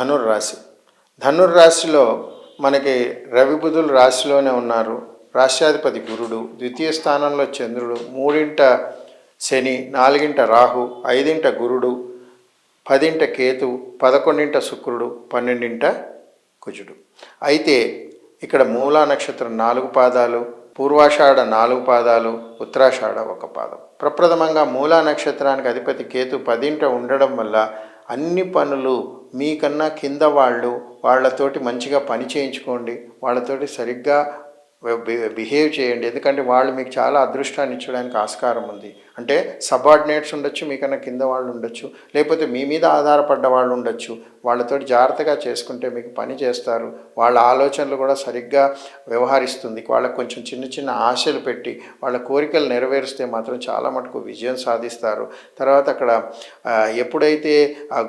ధనుర్రాశి. ధనుర్రాశిలో మనకి రవిబుధులు రాశిలోనే ఉన్నారు. రాష్ట్రాధిపతి గురుడు ద్వితీయ స్థానంలో చంద్రుడు మూడింట శని నాలుగింట రాహు ఐదింట గురుడు పదింట కేతు పదకొండింట శుక్రుడు పన్నెండింట కుజుడు. అయితే ఇక్కడ మూలా నక్షత్రం నాలుగు పాదాలు పూర్వాషాఢ నాలుగు పాదాలు ఉత్తరాషాఢ ఒక పాదం. ప్రప్రథమంగా మూలా నక్షత్రానికి అధిపతి కేతు పదింట ఉండడం వల్ల అన్ని పనులు మీకన్నా కింద వాళ్ళు వాళ్ళతోటి మంచిగా పని చేయించుకోండి వాళ్ళతోటి సరిగ్గా బిహేవ్ చేయండి. ఎందుకంటే వాళ్ళు మీకు చాలా అదృష్టాన్ని ఇచ్చడానికి ఆస్కారం ఉంది. అంటే సబార్డినేట్స్ ఉండొచ్చు మీకన్నా కింద వాళ్ళు ఉండొచ్చు. లేకపోతే మీ మీద ఆధారపడ్డ వాళ్ళు ఉండొచ్చు. వాళ్ళతో జాగ్రత్తగా చేసుకుంటే మీకు పని చేస్తారు. వాళ్ళ ఆలోచనలు కూడా సరిగ్గా వ్యవహరిస్తుంది. వాళ్ళకు కొంచెం చిన్న చిన్న ఆశలు పెట్టి వాళ్ళ కోరికలు నెరవేరిస్తే మాత్రం చాలా మటుకు విజయం సాధిస్తారు. తర్వాత అక్కడ ఎప్పుడైతే ఆ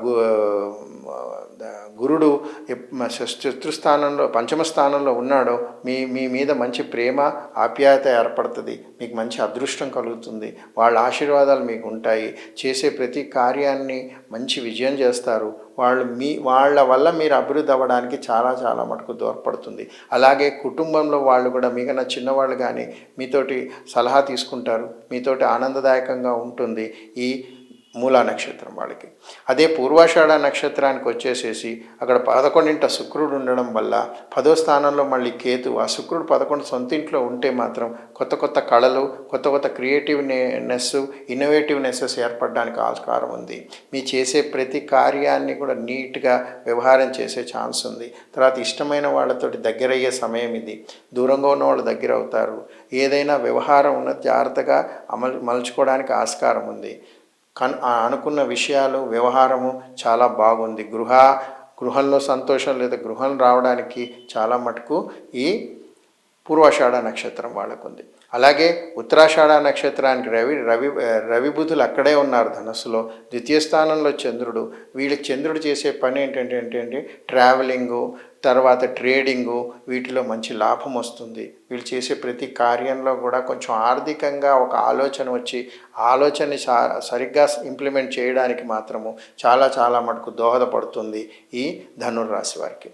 గురుడు చతుర్థానంలో పంచమ స్థానంలో ఉన్నాడో మీ మీ మీద మంచి ప్రేమ ఆప్యాయత ఏర్పడుతుంది. మీకు మంచి అదృష్టం కలుగుతుంది. వాళ్ళ ఆశీర్వాదాలు మీకు ఉంటాయి. చేసే ప్రతి కార్యాన్ని మంచి విజయం చేస్తారు. వాళ్ళు మీ వాళ్ళ వల్ల మీరు అభివృద్ధి అవ్వడానికి చాలా చాలా మటుకు దోహదపడుతుంది. అలాగే కుటుంబంలో వాళ్ళు కూడా మీకన్నా చిన్నవాళ్ళు కానీ మీతోటి సలహా తీసుకుంటారు. మీతోటి ఆనందదాయకంగా ఉంటుంది. ఈ మూలా నక్షత్రం వాళ్ళకి. అదే పూర్వాషాఢ నక్షత్రానికి వచ్చేసేసి అక్కడ పదకొండింట శుక్రుడు ఉండడం వల్ల పదో స్థానంలో మళ్ళీ కేతు ఆ శుక్రుడు పదకొండు సొంత ఇంట్లో ఉంటే మాత్రం కొత్త కొత్త కళలు కొత్త కొత్త క్రియేటివ్నెస్ ఇన్నోవేటివ్నెస్ ఏర్పడడానికి ఆస్కారం ఉంది. మీ చేసే ప్రతి కార్యాన్ని కూడా నీట్గా వ్యవహారం చేసే ఛాన్స్ ఉంది. తర్వాత ఇష్టమైన వాళ్ళతోటి దగ్గరయ్యే సమయం ఇది. దూరంగా ఉన్న వాళ్ళు దగ్గర అవుతారు ఏదైనా వ్యవహారం ఉన్న జాగ్రత్తగా అమలు మలుచుకోవడానికి ఆస్కారం ఉంది. కన్ అనుకున్న విషయాలు వ్యవహారము చాలా బాగుంది. గృహ గృహంలో సంతోషం లేదా గృహం రావడానికి చాలా మటుకు ఈ పూర్వాషాఢ నక్షత్రం వాళ్ళకు ఉంది అలాగే ఉత్తరాషాఢ నక్షత్రానికి రవి రవి రవిబుధులు అక్కడే ఉన్నారు ధనస్సులో. ద్వితీయ స్థానంలో చంద్రుడు. వీళ్ళకి చంద్రుడు చేసే పని ఏంటంటే ఏంటంటే ట్రావెలింగు తర్వాత ట్రేడింగు వీటిలో మంచి లాభం వస్తుంది. వీళ్ళు చేసే ప్రతి కార్యంలో కూడా కొంచెం ఆర్థికంగా ఒక ఆలోచన వచ్చి ఆలోచనని సరిగ్గా ఇంప్లిమెంట్ చేయడానికి మాత్రము చాలా చాలా మటుకు దోహదపడుతుంది ఈ ధనుర్రాశి వారికి.